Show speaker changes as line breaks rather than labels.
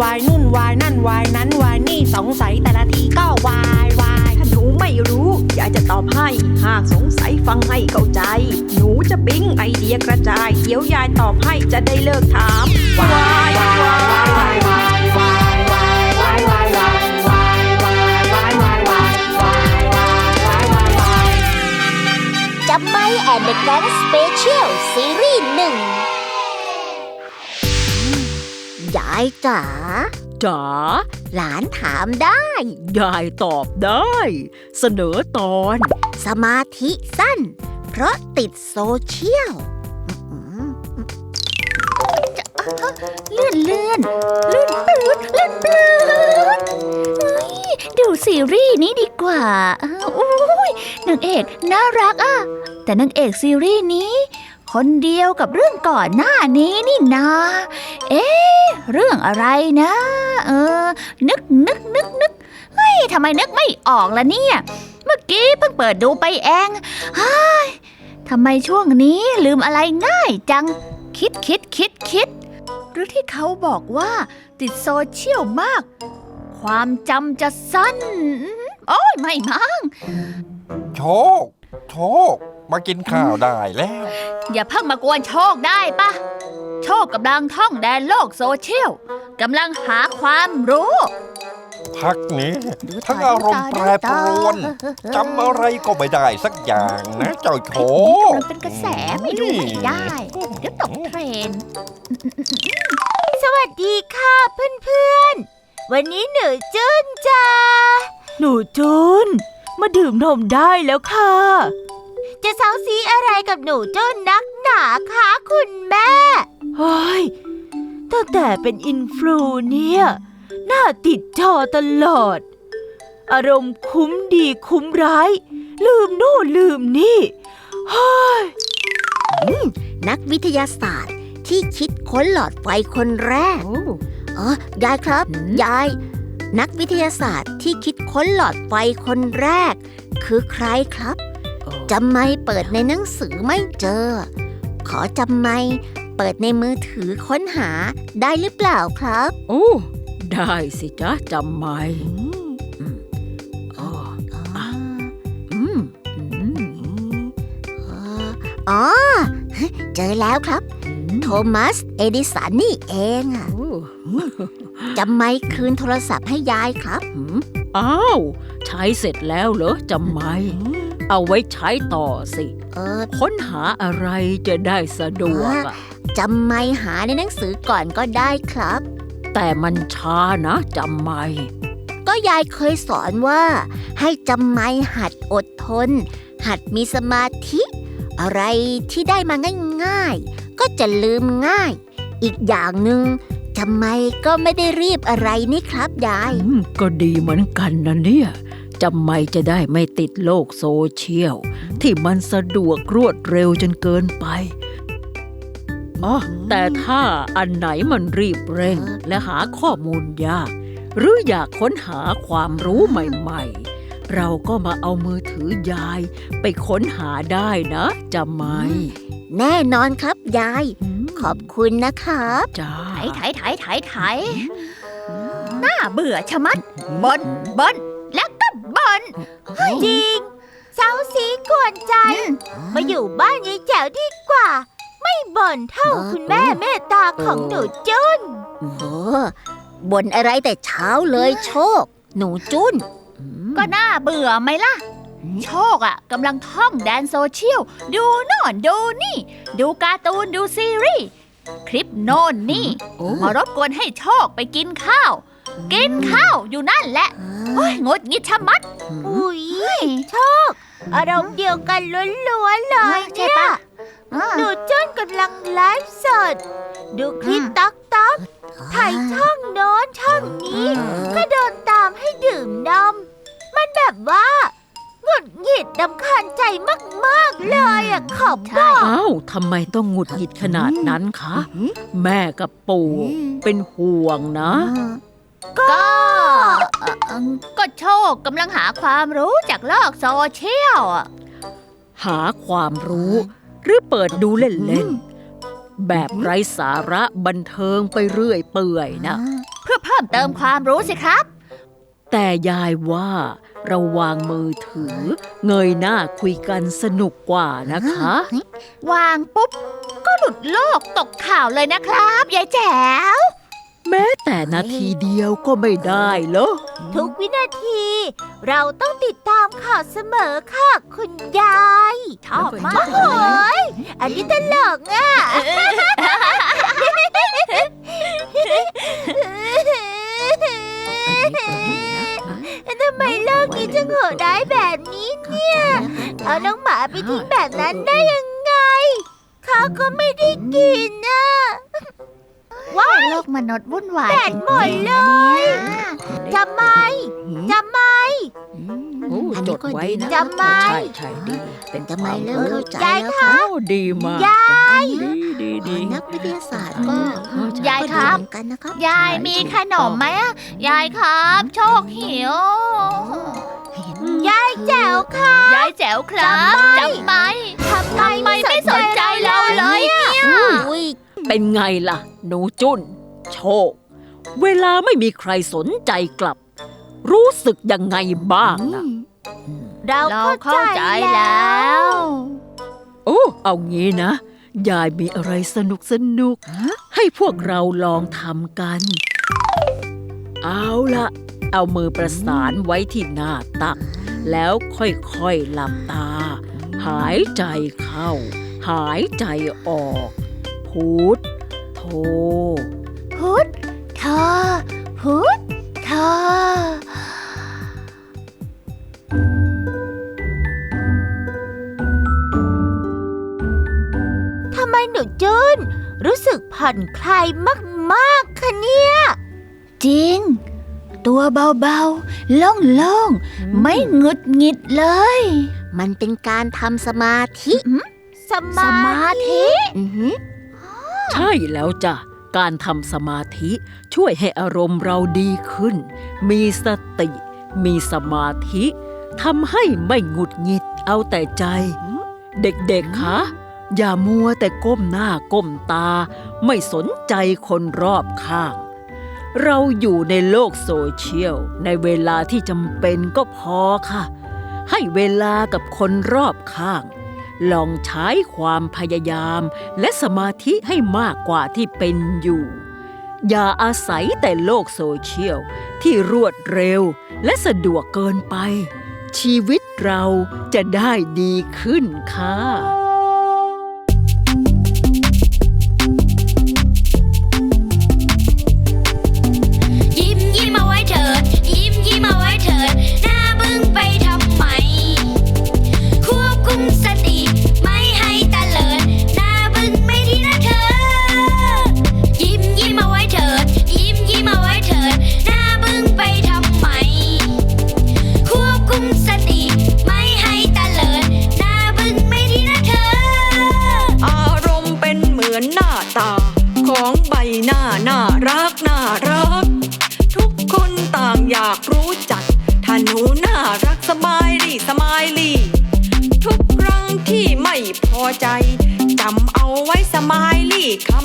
วายนุ่นวายนั่นวายนั้นวายนี่สงสัยแต่ละทีก็วายวาย
ถ้าหนูไม่รู้ยายจะตอบให้ หากสงสัยฟังให้เข้าใจ หนูจะปิ๊งไอเดียกระจาย เดี๋ยวยายตอบให้จะได้เลิกถามวายวาย
จับไมแอนเดอะแก๊งสเปเชียลซีรีส์หนึ่งยาย ยายจ๋า
จ๋า
หลานถามได้
ยายตอบได้ เสนอตอน
สมาธิสั้น เพราะติดโซเชียลเลื่อนเลื่อนเลื่อนปืดเลื่อนปืดดูซีรีส์นี้ดีกว่าอุ้ยนางเอกน่ารักอะ แต่นางเอกซีรีส์นี้ คนเดียวกับเรื่องก่อนหน้านี้นี่นา เอ๊ะ เรื่องอะไรนะ เออ นึกนึกนึกนึกเฮ้ยทำไมนึกไม่ออกล่ะเนี่ย เมื่อกี้เพิ่งเปิดดูไปเองเฮ้ยทำไมช่วงนี้ลืมอะไรง่ายจัง คิดคิดคิดคิด หรือที่เขาบอกว่า ติดโซเชียลมาก ความจำจะสั้น โอ้ยไม่มั้ง
โชค โชค มากินข้าวได้แล้ว
อย่าเพิ่งมากวนโชคได้ปะ โชคกำลังท่องแดนโลกโซเชียลกำลังหาความรู้
พักนี้ ทั้งอารมณ์แปรปรวนจำอะไรก็ไม่ได้สักอย่างนะเจ้าโช
กำ
ค
ลังเป็นกระแสไม่ดูไม่ได้เดี๋ยวตกเทรนด์สวัสดีค่ะเพื่อนๆ วันนี้หนูจุนจ้า
หนูจุนมาดื่มนมได้แล้วค่ะ
จะเซาซีอะไรกับหนูจุนนักหนาคะคุณแม่
เฮ้ยตั้ งแต่เป็นอินฟลูเนี่ย หน้าติดจอตลอด อารมณ์คุ้มดีคุ้มร้าย ลืมโน่นลืมนี่เฮ้ย
นักวิทยาศาสตร์ที่คิดค้นหลอดไฟคนแรกอ๋อยายครับ ยาย นักวิทยาศาสตร์ที่คิดค้นหลอดไฟคนแรก คือใครครับจำไม่เปิดในหนังสือไม่เจอ ขอจำไม่ เปิดในมือถือค้นหาได้หรือเปล่าครับ
โอ้ ได้สิจ๊ะจำไหมอ๋ออืมอืม
อ๋อ เจอแล้วครับ โทมัส เอดิสันนี่เองอะ
โอ้
จำไม่คืนโทรศัพท์ให้ยายครับ
อ้าว ใช้เสร็จแล้วเหรอจำไหม เอาไว้ใช้ต่อสิ
เออ
ค้นหาอะไรจะได้สะดวกอะ
จำไม่หาในหนังสือก่อนก็ได้ครับ
แต่มันช้านะจำไหม
ก็ยายเคยสอนว่า ให้จำไม่หัดอดทน หัดมีสมาธิ อะไรที่ได้มาง่ายๆ ก็จะลืมง่าย อีกอย่างหนึ่งจำไม่ก็ไม่ได้รีบอะไรนี่ครับยาย
อืมก็ดีเหมือนกันนะเนี่ยจำไม่จะได้ไม่ติดโลกโซเชียล ที่มันสะดวกรวดเร็วจนเกินไป อ๋อแต่ถ้าอันไหนมันรีบเร่งและหาข้อมูลยาก หรืออยากค้นหาความรู้ใหม่ๆ เราก็มาเอามือถือยาย ไปค้นหาได้นะจำไหม
แน่นอนครับยาย ขอบคุณนะครับ
จ้า
ไถไถไถไถน่าเบื่อชะมัดบนบนแล้วก็บนจริงเซาสีกวนใจ มาอยู่บ้านยายแจ๋วดีกว่าไม่ บ่นเท่าคุณแม่เมตตาของหนูจุนโอ้บ่นอะไรแต่เช้าเลยโชค หนูจุนก็น่าเบื่อไหมล่ะ โชคอะกำลังท่องแดนโซเชียล ดูโน่นดูนี่ ดูการ์ตูนดูซีรีส์คลิปโน่นนี่
โอ้
มารบกวนให้โชคไปกินข้าว กินข้าวอยู่นั่นแหละโอ้ยงดงิดชะมัด อุ้ยโชค อารมณ์เดียวกันล้วนๆเลยเนี่ย หนูจ้นกำลังไลฟ์สด ดูคลิปต๊อกต๊อกถ่ายช่องโน้นช่องนี้ ก็เดินตามให้ดื่มนม มันแบบว่าหงุดหงิดดำคาญใจมาก ๆ เลยอะขอบบอก
อ้าวทำไมต้องหงุดหงิดขนาดนั้นคะ แม่กับปู่เป็นห่วงนะ
ก็ ก็โชคกำลังหาความรู้จากโลกโซเชียลอะ
หาความรู้ หรือเปิดดูเล่นๆ แบบไร้สาระบันเทิงไปเรื่อยเปื่อยนะ
เพื่อเพิ่มเติมความรู้สิครับ
แต่ยายว่าเราวางมือถือ เงยหน้าคุยกันสนุกกว่านะคะ
วางปุ๊บ ก็หลุดโลกตกข่าวเลยนะครับ ยายแจ๋ว
แม้แต่นาทีเดียวก็ไม่ได้เหรอ
ทุกวินาที เราต้องติดตามข่าวเสมอค่ะ คุณยาย
ชอบมาก
โอ้ย อันนี้ตลกอะ ทำไมโลกนี้จึงโหดร้ายแบบนี้เนี่ย เอาน้องหมาไปทิ้งแบบนั้นได้ยังไง เขาก็ไม่ได้กินนะว้าย
โลกมนุษย์วุ่นวาย
แบตหมดเลย ทำไม ทำไม
โอ้ จดไว้นะ
จำไว้
ใช่ใช่ดี เป็น
ทำไมเริ่มเข้าใจ
ยาย
แล้ว
คะ
โอ้ดีมาก
ยาย
ดีดีดี
นักวิทยาศาสตร์ก็
ยาย
ก็
ค
ดี
รับ
เหมือนกันนะครับ
ยายมีขนมไหมอะยายครับ โชคหิว
ยายแจ๋วค่ะ
ยายแจ๋วครับจำไหม
ทำไม
ทำไมไม่สนใจเราเลยเนี่ย
อุ้ย
เป็นไงล่ะ หนูจุนโชค เวลาไม่มีใครสนใจกลับ รู้สึกยังไงบ้างนะ
เรา
เรา
เข้า
เข้า
ใจ
ใจ
แล้
แล้วว
โอ้ เอางี้นะ ยายมีอะไรสนุกสนุก ให้พวกเราลองทำกัน เอาละเอามือประสานไว้ที่หน้าตัก แล้วค่อยๆหลับตา หายใจเข้า หายใจออกพูดโท
พุทธเธอพุทธเธ
หนูจุนรู้สึกผ่อนคลายมากๆคะเนี่ย
จริง ตัวเบาๆ โล่งๆ ไม่หงุดหงิดเลย
มันเป็นการทำสมาธิ
ส
ส
มา
มาธิ
อือหือ
ใช่แล้วจ้ะ การทำสมาธิช่วยให้อารมณ์เราดีขึ้น มีสติ มีสมาธิทำให้ไม่หงุดหงิดเอาแต่ใจ เด็กๆคะ อย่ามัวแต่ก้มหน้าก้มตา ไม่สนใจคนรอบข้าง เราอยู่ในโลกโซเชียล ในเวลาที่จำเป็นก็พอค่ะ ให้เวลากับคนรอบข้าง ลองใช้ความพยายาม และสมาธิให้มากกว่าที่เป็นอยู่ อย่าอาศัยแต่โลกโซเชียล ที่รวดเร็วและสะดวกเกินไปชีวิตเราจะได้ดีขึ้นค่ะา
งอยา
กรู้จัก ถ้าหนูน่ารักสมายลี่สมายลี่ทุกครั้งที่ไม่พอใจจำเอาไว้สมายลี่คำ